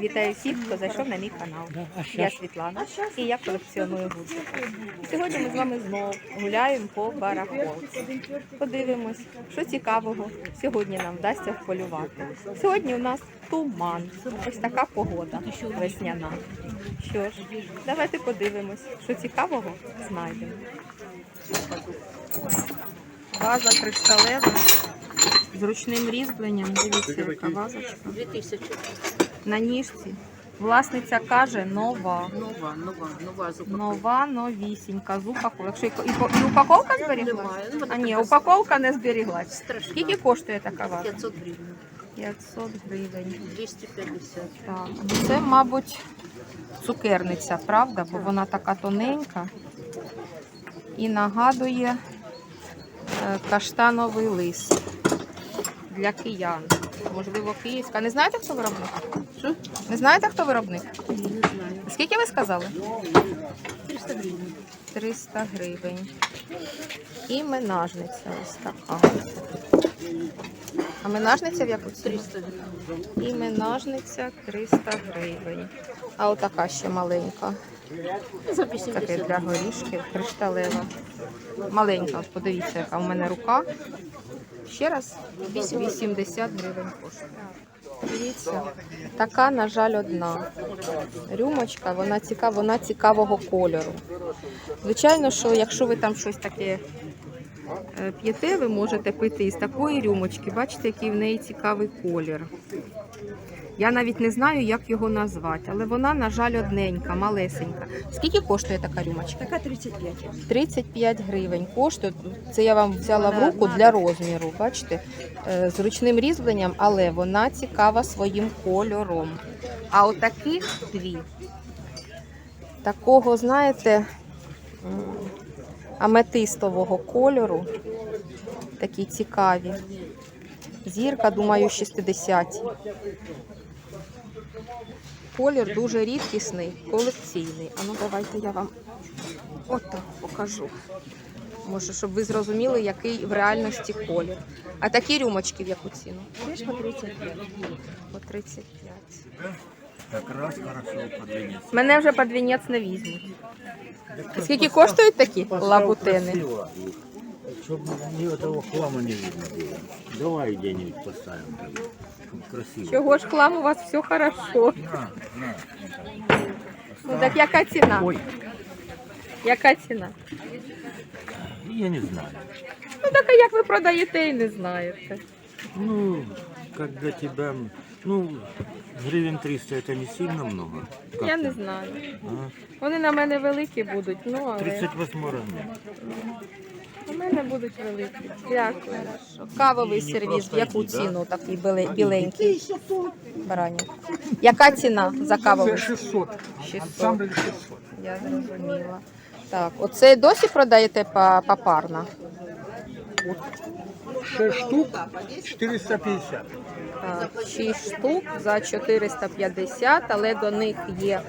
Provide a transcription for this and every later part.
Вітаю всіх, хто зайшов на мій канал. Я Світлана і я колекціоную гудзики. Сьогодні ми з вами знову гуляємо по барахолці. Подивимось, що цікавого сьогодні нам вдасться вполювати. Сьогодні у нас туман. Ось така погода весняна. Що ж, давайте подивимось, що цікавого знайдемо. Ваза кришталева з ручним різьбленням. Дивіться, яка вазочка. 2000. На ніжці. Власниця каже нова. Нова, нова, нова зуба. Нова, новісінька з упаковкою. Якщо і, і, і упаковка зберіглась? Немає. Ну, А ні, упаковка не зберіглась. страшна. Скільки коштує така ваза? 500 гривень. 500 гривень. 250. Так. Це, мабуть, цукерниця, правда? Бо вона така тоненька і нагадує е, каштановий лист для киян. Можливо, київська. Не знаєте, хто виробник? Що? Не знаєте, хто виробник? Не знаю. Скільки ви сказали? 300 гривень. 300 гривень. І менажниця ось така. А менажниця в яку ціну? 300 гривень. І менажниця 300 гривень. А отака ще маленька. Таке 80 для горішків, кришталева. Маленька, подивіться, яка в мене рука. Ще раз 80 гривень коштує. Дивіться, така, на жаль, одна. Рюмочка, вона цікава, вона цікавого кольору. Звичайно, що якщо ви там щось таке е, п'єте, ви можете пити із такої рюмочки. Бачите, який в неї цікавий колір. Я навіть не знаю, як його назвати, але вона, на жаль, одненька, малесенька. Скільки коштує така рюмочка? Така 35. 35 гривень коштує. Це я вам взяла в руку для розміру. Бачите, Е, з ручним різьбленням, але вона цікава своїм кольором. А отаких дві. Такого, знаєте, аметистового кольору. Такі цікаві. Зірка, думаю, 60. Колір дуже рідкісний, колекційний. А ну давайте я вам отак покажу. Може, щоб ви зрозуміли, який в реальності колір. А такі рюмочки в яку ціну? Теж по 35. По 35. Как раз хорошо подвинется. Мене вже під вінець не візьмуть. Скільки коштують такі лабутини? Чтобы ни этого хлама не видно было. Давай где-нибудь поставим. Красиво. Чого ж хлам у вас все хорошо? На, на. Ну так яка ціна? Ой, Яка ціна? я не знаю. Ну так а як ви продаєте і не знаєте? Ну, когда тебя... Ну, гривен 300 это не сильно много. Как Я ты? не знаю. А? Вони на мене великі будуть, ну але 38 размер. У мене будуть великі. Дякую. Кавовий сервіс, в яку ціну такий біле- біленький? Барані. Яка ціна за кавовий? 600. 600. Ансамбль 600. Я зрозуміла. Так, оце досі продаєте па- попарно? 6 штук 450. Так, 6 штук за 450, але до них є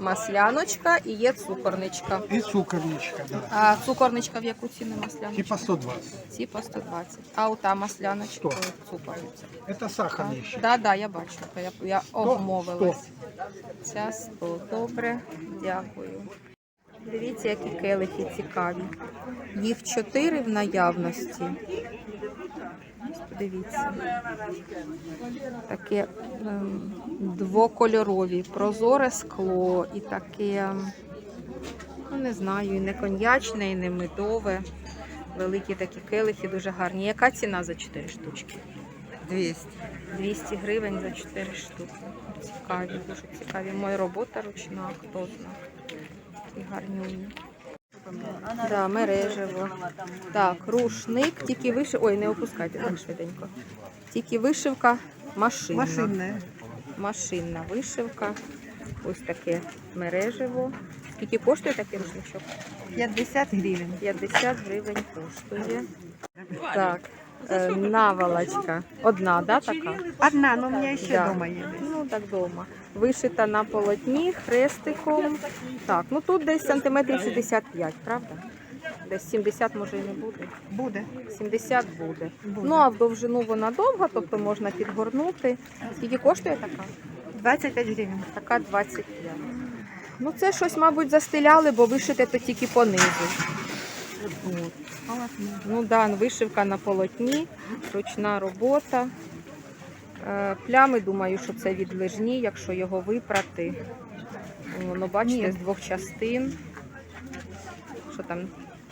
масляночка і є цукорничка. І цукорничка, да. А цукорничка в яку ціну масляночка? Типа 120. Ці по 120. А ота масляночка, Сто. ой, цукорниця. Это сахарный еще. Да, да, я бачу. Я, я обмовилась. Ця 100. Добре, дякую. Дивіться, які келихи цікаві. Їх чотири в наявності. Ось Подивіться. Таке ем, двокольорові, прозоре скло і таке, ем, ну не знаю, і не коньячне, і не медове. Великі такі келихи, дуже гарні. Яка ціна за 4 штучки? 200. 200 гривень за 4 штуки. Цікаві, дуже цікаві. Моя робота ручна, хто знає. І гарнюні. Да, мережево. Так, рушник, тільки вишивка. Ой, не опускайте так швиденько. Тільки вишивка машинна. Машинна. Машинна вишивка. Ось таке мережево. Скільки коштує такий рушничок? 50 гривень. 50 гривень коштує. Так, е, наволочка. Одна, да, така? Одна, но у меня еще Да. дома есть. Ну, так вдома. Вишита на полотні хрестиком. Так, ну тут десь сантиметрів 65, правда? Десь 70 може і не буде. Буде. 70 буде. Буде. Ну а в довжину вона довга, тобто можна підгорнути. Скільки коштує така? 25 гривень. Така 25. Ну, це щось, мабуть, застеляли, бо вишите то тільки понизу. От. Ну да, вишивка на полотні, ручна робота. Е, Плями, думаю, що це від лижні, якщо його випрати. Воно, бачите, з двох частин. Що там,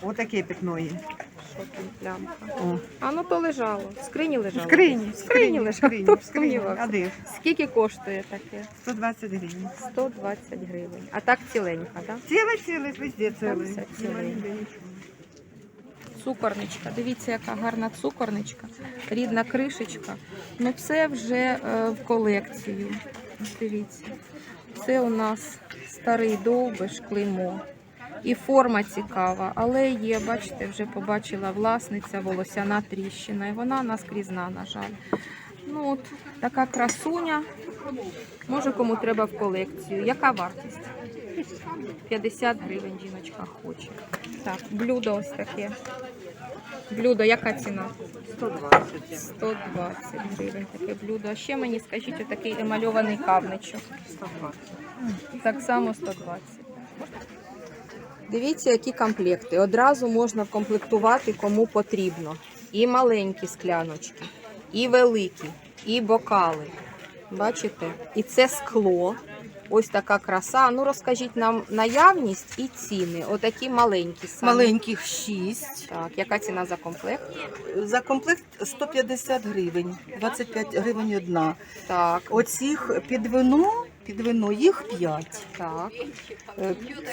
Отаке пятно є. що там плямка? О. А ну то лежало. В скрині В лежало. скрині. В скрині лежало. скрині, в скрині. А де? Скільки коштує таке? 120 гривень. 120 гривень. А так ціленька, так? Цілий, цілий, везде цілий. все Цукорничка. Дивіться, яка гарна цукорничка, рідна кришечка. Ну це вже е, в колекцію. Дивіться. Це у нас старий довбиш, клеймо. І форма цікава, але є, бачите, вже побачила власниця волосяна тріщина. І вона наскрізна, на жаль. Ну от така красуня. Може, кому треба в колекцію. Яка вартість? 50 гривень жіночка хоче. Так, блюдо ось таке. Блюдо, яка ціна? 120. 120 гривень таке блюдо. А ще мені скажіть отакий емальований кавничок. 120. Так само 120. Дивіться, які комплекти. Одразу можна вкомплектувати кому потрібно. І маленькі скляночки, і великі, і бокали. Бачите? І це скло. Ось така краса. Ну розкажіть нам наявність і ціни. Отакі маленькі самі. Маленьких 6. Так, яка ціна за комплект? За комплект 150 гривень, 25 гривень одна. Так, Оцих під вино, під вино їх 5. так.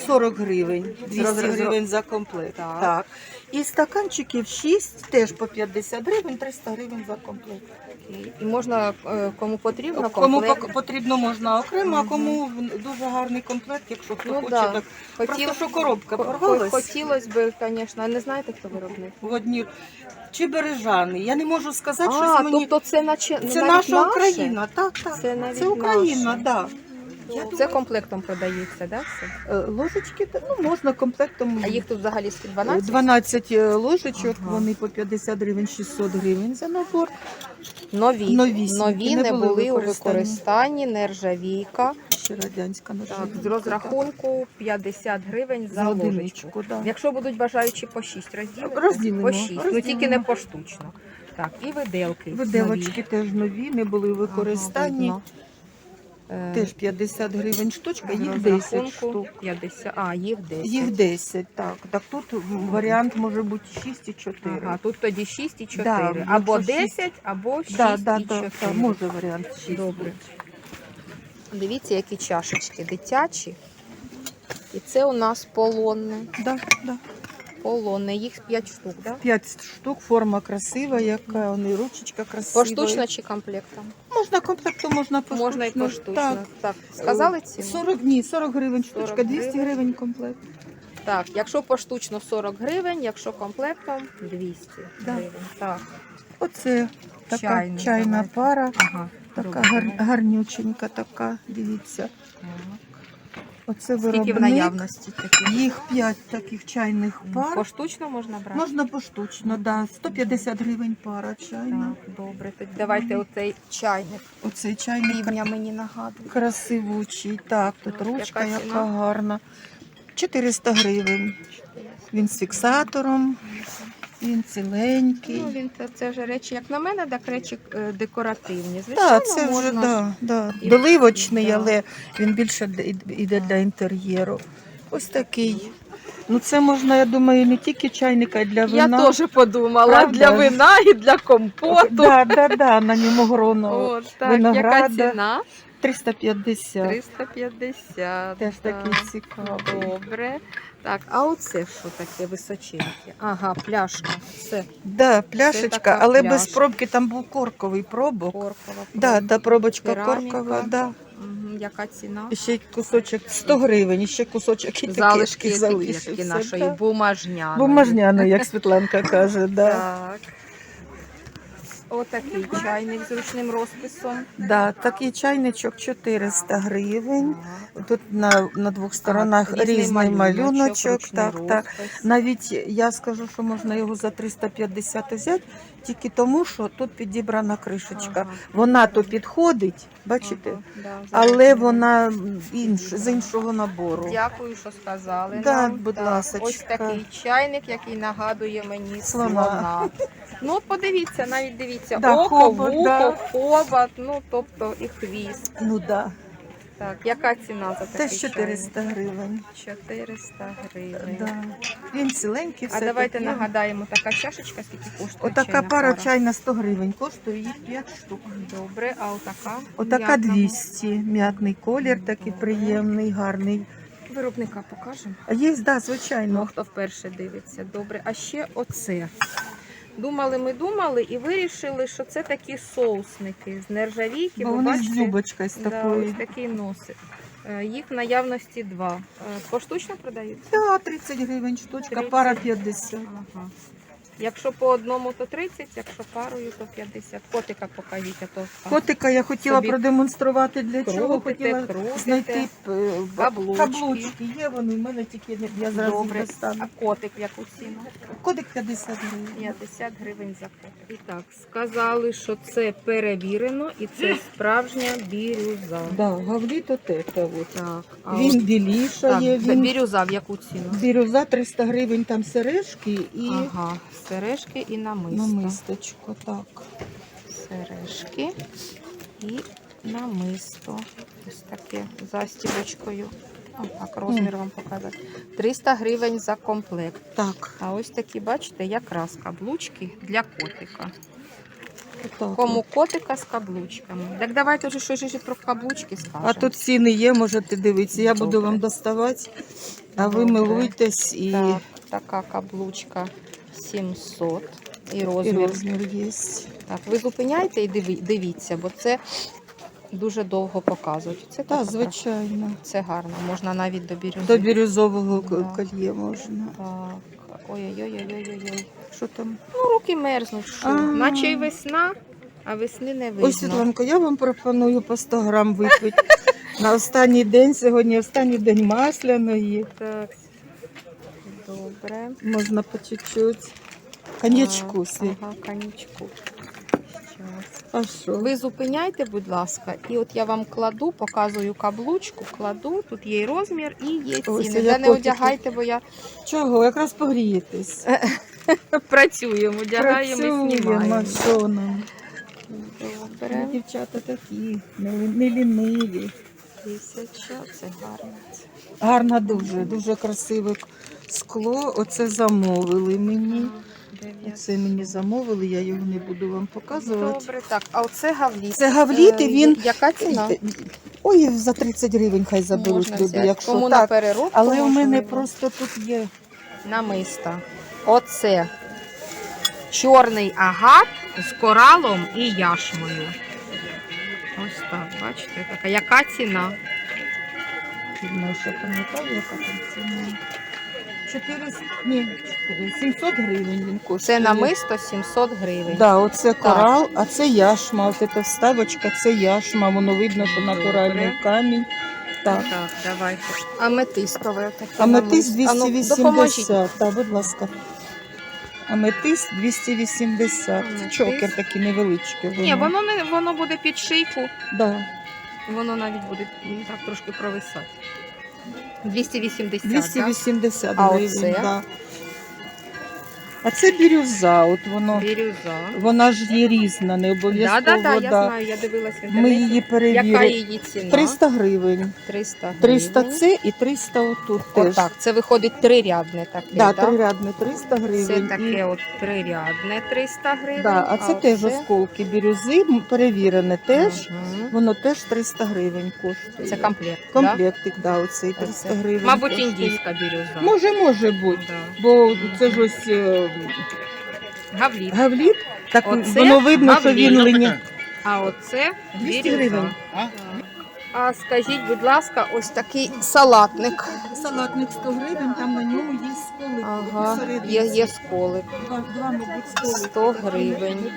40 гривень, 200 Зро- зро- гривень за комплект. Так. Так. І стаканчиків 6, теж по 50 гривень, 300 гривень за комплект. І- можна е, кому потрібно Кому комплект. пок- потрібно можна окремо, а кому дуже гарний комплект, якщо хто Ну хоче, да. так. Хотів- Просто що коробка порвалась. Хотілося б, звісно, не знаєте, хто виробник? В одні чи бережани. Я не можу сказати, А, що мені. тобто це наче Це наша? Україна, так, так. Це навіть Це Україна, так. Я Це думаю, комплектом продається, да, все? е, ложечки, та, ну, можна комплектом. А їх тут взагалі скільки? е, 12? 12 е, ложечок, Ага. вони по 50 гривень, 600 гривень за набор. Нові. Новісінькі, Нові не не були у використанні, нержавійка. Ще радянська на Так, з розрахунку 50 гривень за, за ложечку. одиничку. Да. Якщо будуть бажаючі по 6 розділити, Розділимо, по 6, ну тільки не поштучно. Так, і виделки. Виделочки нові. теж нові, не були Ага, використані. видно. Е, теж 50 гривень штучка, їх 10 штук. 50, а, їх 10. Їх 10, так. Так тут варіант може бути 6 і 4. Ага, тут тоді 6 і 4. Да, або якщо шість- 10, або 6 да, да, і да, 4. да, може варіант 6. Добре. Дивіться, які чашечки дитячі. І це у нас полонне. Да, да. Полонне. Їх 5 штук, да? 5 штук, форма красива, яка вони ручечка красива. Поштучно чи комплектом? Можна комплекту, можна поштучно. Можна і поштучно. Так. Так, сказали ціну? 40 дні, 40 гривень 40 штучка, 200 гривень. гривень комплект. Так, якщо поштучно 40 гривень, якщо комплектом 200 Да. гривень. Так. Оце така Чайник, чайна давайте. пара, Ага. така гар, гарнюченька така, дивіться. Так. Оце Скільки в виробник. наявності таких? Їх 5 таких чайних пар. Поштучно можна брати? Можна поштучно, да. 150 гривень пара чайна. Так, добре. Тоді давайте оцей чайник. Оцей чайник Півня мені нагадує. красивучий. Так, тут ручка Яка яка, ціна? гарна. 400 гривень. Він з фіксатором, він ціленький. Ну, він це, це вже речі, як на мене, так речі е, декоративні. Звичайно, Так, це вже да, да. і- доливочний, да. але він більше д- іде для інтер'єру. Ось такий. Ну це можна, я думаю, не тільки чайника, а й для вина. Я теж подумала Правда? для вина і для компоту. Да, да, да, на ньому гроно От, так, яка винограда. ціна? 350. 350. Теж так. такий цікавий. Добре. Так, а оце що таке височеньке? Ага, пляшка. Це Да, пляшечка, така але пляшка. без пробки там був корковий пробок. коркова. Да, та пробочка Кераміка. коркова, да. Мгм, Яка ціна? І ще й кусочок 100 гривень, і ще кусочок етикетки Залишки етикетки залишився. нашої да. бумажняної. Бумажняно, як Світланка каже, да. Так. Отакий чайник з ручним розписом. Да, такий чайничок 400 гривень. Тут на, на двох сторонах Так, різний, малюночок. Так, так. Навіть я скажу, що можна його за 350 взяти, тільки тому, що тут підібрана кришечка. Ага. Вона то підходить, бачите, Ага, да, але вона інш, з іншого набору. Дякую, що сказали. Да, нам. будь Так, ласочка. Ось такий чайник, який нагадує мені Слона. слона. Ну, подивіться, навіть дивіться, Да, око, хобот, вухо, да. хобот, ну тобто і хвіст. Ну да. Так, яка ціна за такий Теж 400 гривень. 400 гривень. Да. Він ціленький, А давайте таке. нагадаємо, така чашечка скільки коштує? Отака чайна пара чайна 100 гривень, коштує їх 5 штук. Добре, а отака? Отака М'ятного? 200, м'ятний колір, такий приємний, гарний. Виробника покажемо. А є, да, Ну, звичайно. хто вперше дивиться, добре. А ще оце. Думали, ми думали і вирішили, що це такі соусники з нержавійки. Бо бо вони з бачите, дзюбочкою з да, такою. ось такий носик. Е, Їх в наявності два. Е, Поштучно продають? Да, 30 гривень штучка, 30. пара 50. Ага. Якщо по одному, то 30, якщо парою, то 50. Котика покажіть, а то Котика я хотіла Собі продемонструвати для чого. Хотіла крутите. знайти е, Каблучки. каблучки. Є вони, в мене тільки не- я зразу Добре. достану. А котик в яку ціну? Кодик 50 гривень. 50 гривень за котик. І так, сказали, що це перевірено і це справжня бірюза. Да, гавліт от це от. Так, а Він от- білішає, так, він бірюза в яку ціну? бірюза 300 гривень, там сережки і Ага, сережки і намисто. намисточко. Так. Сережки і намисто. Ось таке застібочкою. О, так, розмір вам показати. 300 гривень за комплект. Так. А ось такі, бачите, якраз каблучки для котика. Отак. Кому котика з каблучками. Так давайте вже щось ще про каблучки скажемо. А тут ціни є, можете дивитися. Я буду вам доставати, а ви Добре. милуйтесь і, Так, така каблучка 700 і і розмір. розмір є. Так, ви зупиняйте і дивіться, бо це дуже довго показують. Це Так, звичайно. Це гарно. Можна навіть до бірюзи. До бірюзового кольє можна. Так. Ой-ой-ой-ой-ой. Що там? Ну, руки мерзнуть. Що? Наче й весна, а весни не видно. Ось, Світланко, я вам пропоную по 100 грам випити. На останній день, сьогодні останній день масляної. Так. Добре. Можна по чуть-чуть. Свій. Ага, коньячку. Щас. А що? Ви зупиняйте, будь ласка, і от я вам кладу, показую каблучку, кладу, тут є і розмір, і є Ось, ціни. я не одягайте, бо я Чого? Якраз погрієтесь. працюємо, одягаємо і знімаємо. що нам? Добре. Ми дівчата такі, не, не ліниві. Тисяча, це гарно. Гарно дуже, дуже красиве скло. Оце замовили мені. Оце мені замовили, я його не буду вам показувати. Добре, так. А оце гавліт. Це гавліт, і Е, він- Яка ціна? Ой, за 30 гривень хай заберуть Можна люди, взяти. якщо Кому на так. переробку, Але у мене можливо. просто тут є. намиста. Оце чорний агат з коралом і яшмою. Ось так, бачите, така. Яка ціна? Ще пам'ятаю, яка там ціна. 400, ні, 700 гривень він коштує. Це намисто 700 гривень. Да, оце корал, а це яшма. Ось ця вставочка, це яшма. Воно видно, що натуральний Добре. камінь. Так. Так, давайте. Аметистове таке. Аметист намисто. А ну, допоможіть. 280. Так, будь ласка. Аметист 280. Аметист. Чокер такий невеличкий. Ні, воно не воно буде під шийку, Да. воно навіть буде м, так трошки провисати. 280. 280 А гривень. оце? Да. А це бірюза, от воно. Бірюза. Вона ж є різна, не обов'язково. да, да, я да. знаю, я дивилася в Ми інтернеті. її Яка перевірили. її ціна? 300 гривень. 300 гривень. 300 це і 300 отут теж. Отак, це виходить трирядне таке, Да, да? трирядне 300 гривень. Це і- таке от трирядне 300 гривень. Да, а це теж оце- осколки бірюзи, м, перевірене теж. Мгм. Воно теж 300 гривень коштує. Це комплект, да? Комплектик, да, оцей 300 гривень. Мабуть, коштує. індійська бірюза. Може, може бути. Да. Бо це ж ось е, Гавліт. гавліт, так Оце воно видно, що гавліт. він линя. А оце 200 гривень. А? А скажіть, будь ласка, ось такий салатник. Салатник 100 гривень, там на ньому є сколик. Ага, є, є сколик. Два, два, мабуть, сколик. 100 гривень.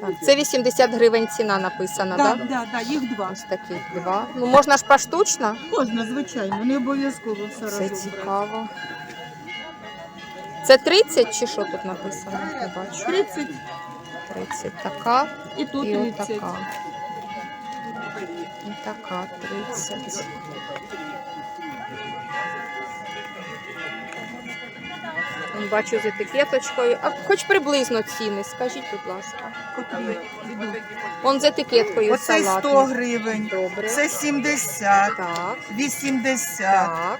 Так, це 80 гривень ціна написана, так? Так, Да? так, так, їх два. Ось таких два. Ну можна ж поштучно? Можна, звичайно, не обов'язково все Це разом. цікаво. Це 30 чи що тут написано? Не бачу. 30 30 така і тут і 30. отака. І така 30. Бачу з етикеточкою. А хоч приблизно ціни, скажіть, будь ласка. Он з етикеткою Оцей 100 гривень, Добре. це 70, Так, 80. так.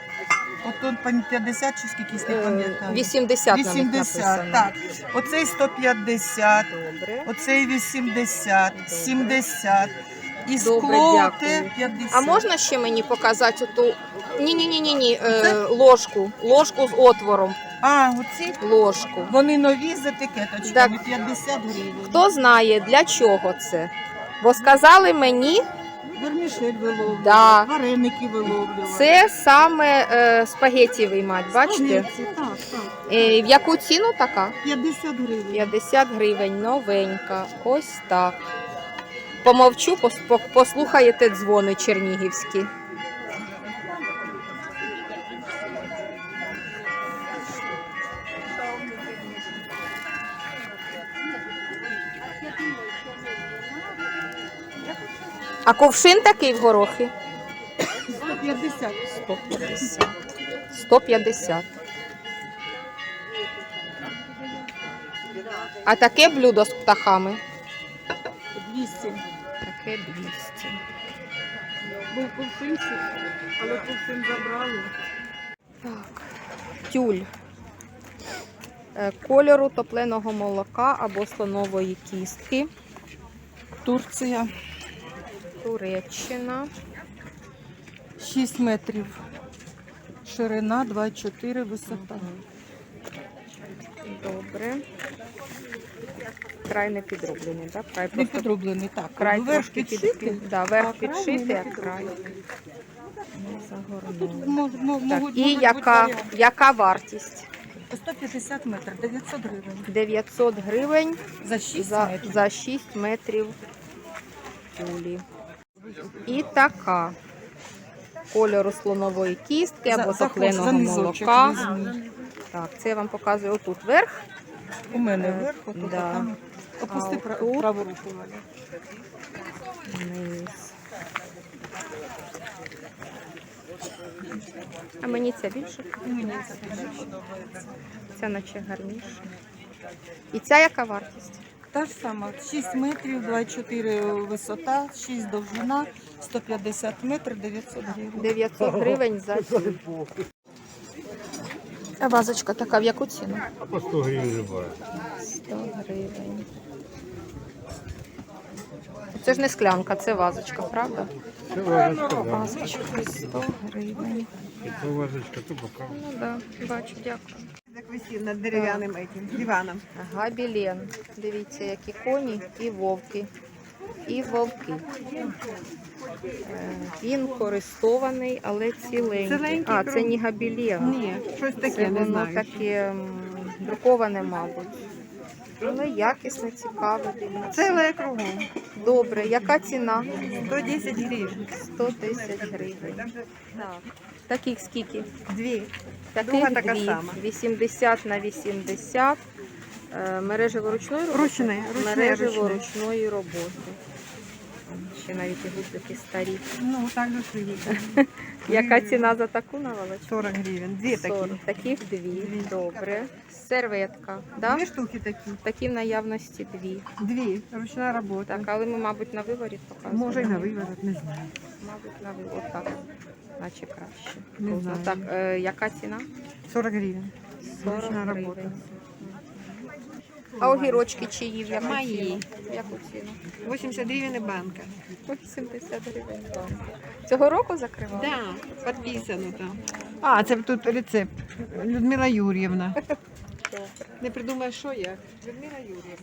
От тут пані 50 чи скільки не Е, пам'ятаю. 80 на них 80, написано. так. Оцей 150, Добре. оцей 80, 70. І скло дякую. те 50. А можна ще мені показати оту ні, ні, ні, ні, ні, е, ложку, ложку з отвором, А, оці? ложку. Вони нові з етикеточками, Так. 50 гривень. Хто знає для чого це? Бо сказали мені, Вермішель виловлювали, Да. вареники виловлювали. це саме е, спагеті виймать, бачите? Спагетті, Так, так. Е, в яку ціну така? 50 гривень. 50 гривень, новенька. Ось так. Помовчу, послухаєте дзвони чернігівські. А ковшин такий в горохи? 150. 150. 150. А таке блюдо з птахами? 200. Таке 200. Був кувшинчик, але кувшин забрали. Так. Тюль. Е, Кольору топленого молока або слонової кістки. Турція. Туреччина. 6 метрів. Ширина 2,4 висота. Добре. Край не підроблений, так? Край Не просто підроблений, так. край Верх трошки підшитий. під... да, верх а край не а край Тут мож, Так, можуть, і можуть яка, бути яка вартість? 150 метрів, 900 гривень. 900 гривень За 6 за, метрів. за 6 метрів тюлі. І така кольору слонової кістки або За- за топленого за низочок молока. візьміть. Так, це я вам показую отут верх. У мене Е, вверх, отут, да. там опусти А пра- праву руку. Валя. Низ. А мені ця більше, Мені це дуже подобається. ця наче гарніша. І ця яка вартість? Та ж сама, 6 метрів, 2,4 висота, 6 довжина, 150 метрів, 900 гривень. 900 гривень за. А вазочка така в яку ціну? А по 100 гривен любая. 100 гривень. Це ж не склянка, це вазочка, правда? Це вазочка, да. Вазочка 100 гривень. Це вазочка, то пока. Ну так, да, бачу, дякую. Так висів над дерев'яним этим диваном. Габілен. Дивіться, які коні і вовки. І вовки. Е, Він користований, але ціленький. А, це не габілен. Ні, щось Це таке, не воно знаю. таке м, друковане, мабуть. Але якісне, цікаве. Ціле кругом. Добре, яка ціна? 110 гривень. 110 гривень. Так. Таких скільки? Дві. Таких Друга така дві. сама. 80 на 80. Е, Мережево ручної роботи? Ручне, ручне, Мережево ручної роботи. Ще навіть і гудзики старі. Ну, так же стоїть. Яка ціна за таку наволочку? 40 гривень. Дві такі. 40. Таких дві. Добре. Серветка. Да? Дві штуки такі. Такі в наявності дві. Дві. Ручна робота. Так, але ми, мабуть, на виворіт показуємо. Може і на виворот, не знаю. Мабуть, на виворіт. Отак. Наче краще. Не Круто. знаю. Так, е, яка ціна? 40 гривень. 40 Ручна гривень. робота. А огірочки чиї в яку Мої. ціну? В яку ціну? 80 гривень і банка. 80 гривень. Цього року закривали? Да, підписано там. А, це тут рецепт. Людмила Юр'ївна. Не придумаєш, що як. Людмила Юр'ївна.